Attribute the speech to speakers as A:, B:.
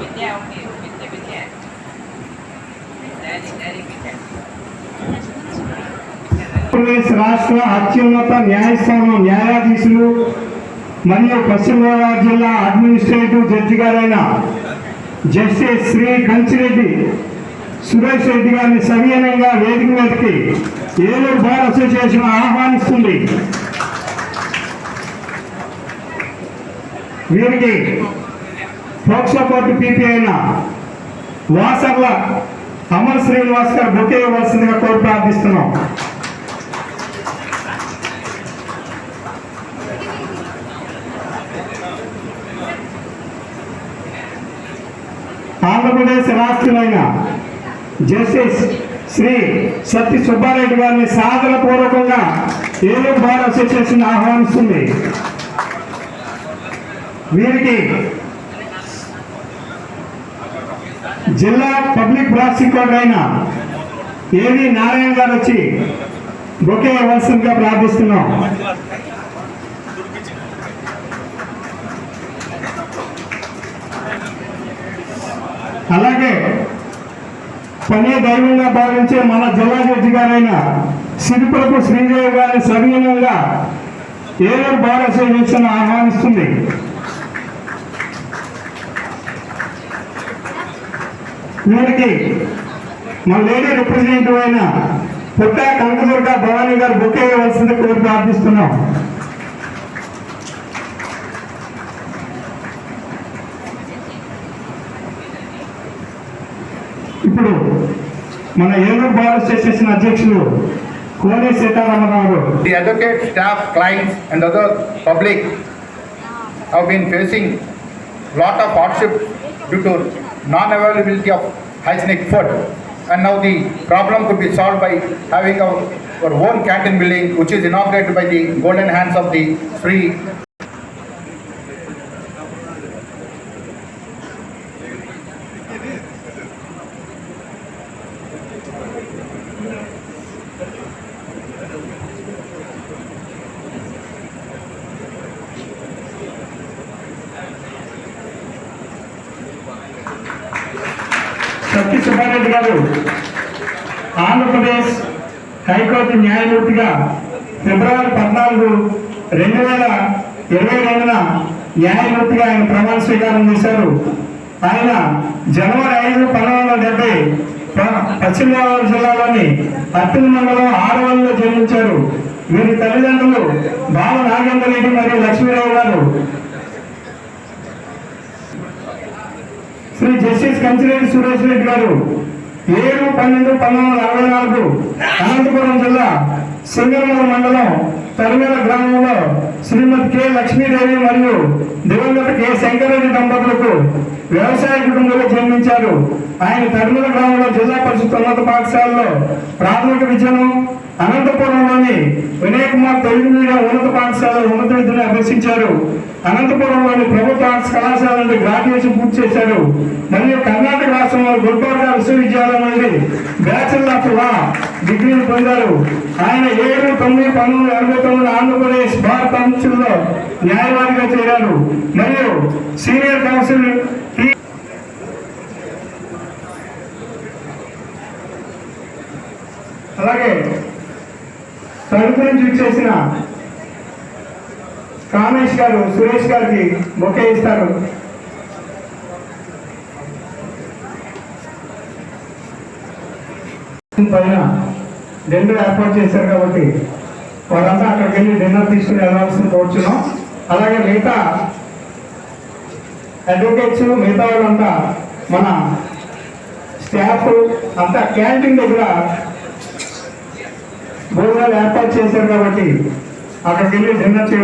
A: విద్య విద్య విద్య
B: ఆంధ్రప్రదేశ్ రాష్ట్ర అత్యున్నత న్యాయస్థానం న్యాయాధీశులు మరియు పశ్చిమ గోదావరి జిల్లా అడ్మినిస్ట్రేటివ్ జడ్జి గారైన జస్టిస్ శ్రీ కంచిరెడ్డి సురేష్ రెడ్డి గారిని సవినయంగా వేదిక మీదకి ఏలూరు బార్ అసోసియేషన్ ఆహ్వానిస్తుంది. వీరికి పోక్సో కోర్టు పీపీ అయిన వాసర్ల అమర్ శ్రీనివాస్ గారు బొకే ఇవ్వాల్సిందిగా కోరి ప్రార్థిస్తున్నాం. ఆంధ్రప్రదేశ్ రాష్ట్రులైన జస్టిస్ శ్రీ సత్య సుబ్బారెడ్డి గారిని సాధన పూర్వకంగా ఏలూరు బార్ అసోసియేషన్ ఆహ్వానిస్తుంది. వీరికి జిల్లా పబ్లిక్ ప్రాసిక్యూటర్ అయిన ఏవి నారాయణ గారు వచ్చి బొకే ఇవ్వాల్సిందిగా ప్రార్థిస్తున్నాం. అలాగే పనే దైవంగా భావించే మన జిల్లా జడ్జి గారైన సిరిపురపు శ్రీదేవి గారిని సవీనంగా ఏలూరు బార్ అసోసియేషన్ ఆహ్వానిస్తుంది. వీరికి మన లేడీ రిప్రజెంటేటివ్ అయిన పుట్ట కనకదుర్గ భవానీ గారు బుక్ అయ్యవలసింది కోరి ప్రార్థిస్తున్నాం. ఇప్పుడు మన ఏలూరు బార్ అసోసియేషన్ అధ్యక్షులు Kone Sitaramarao.
C: The advocate staff clients and other public have been facing lot of hardship due to non availability of hygienic food and now the problem could be solve by having our own canteen building which is inaugurated by the golden hands of the free
B: Satya Subba Reddy గారు Andhra Pradesh high court న్యాయమూర్తిగా ఫిబ్రవరి పద్నాలుగు రెండు వేల ఇరవై రెండున న్యాయమూర్తిగా ఆయన ప్రమాణ స్వీకారం చేశారు. ఆయన జనవరి ఐదు పంతొమ్మిది వందల డెబ్బై పశ్చిమ గోదావరి జిల్లాలోని అత్తిన మండలం ఆడవల్లిలో జన్మించారు. వీరి తల్లిదండ్రులు బాల నాగేంద్ర రెడ్డి మరియు లక్ష్మీరావు గారు శ్రీ జస్టిస్ కంచిరెడ్డి సురేష్ రెడ్డి గారు ఏడు పన్నెండు పంతొమ్మిది వందల అరవై నాలుగు అనంతపురం జిల్లా సింగరమల మండలం తరిమేల గ్రామంలో శ్రీమతి కె లక్ష్మీదేవి మరియు దివంగత కె శంకరెడ్డి దంపతులకు వ్యవసాయ కుటుంబంలో జన్మించారు. ఆయన తరిమేల గ్రామంలో జిల్లా పరిషత్ ఉన్నత పాఠశాలలో ప్రాథమిక విద్యను అనంతపురంలోని వినయ్ కుమార్ తెలుగు మీడియం ఉన్నత పాఠశాలలో ఉన్నత విద్యను అభ్యసించారు. అనంతపురంలోని ప్రభుత్వ ఆర్ట్స్ కళాశాల నుండి గ్రాడ్యుయేషన్ పూర్తి చేశారు. మరియు కర్ణాటక రాష్ట్రంలో గుల్బర్గా విశ్వవిద్యాలయం నుండి బ్యాచిలర్ ఆఫ్ లా డిగ్రీని పొందారు. ఆయన ఏడు తొమ్మిది పంతొమ్మిది అరవై తొమ్మిది ఆంధ్రప్రదేశ్ భారత అంశంలో న్యాయవాదిగా చేరారు. మరియు సీనియర్ అలాగే తణుకు నుంచి చేసిన కామేష్ గారు సురేష్ గారికి బొకే ఇస్తారు. పైన డిన్నర్ ఏర్పాటు చేశారు కాబట్టి వారంతా అక్కడికి వెళ్ళి డిన్నర్ తీసుకుని వెళ్ళాల్సిన కోరుచున్నాం. అలాగే మిగతా అడ్వకేట్స్ మిగతా వాళ్ళంతా మన స్టాఫ్ అంతా క్యాంటీన్ దగ్గర భోజనాలు ఏర్పాటు చేశారు కాబట్టి అక్కడికి వెళ్ళి డిన్నర్ చేయ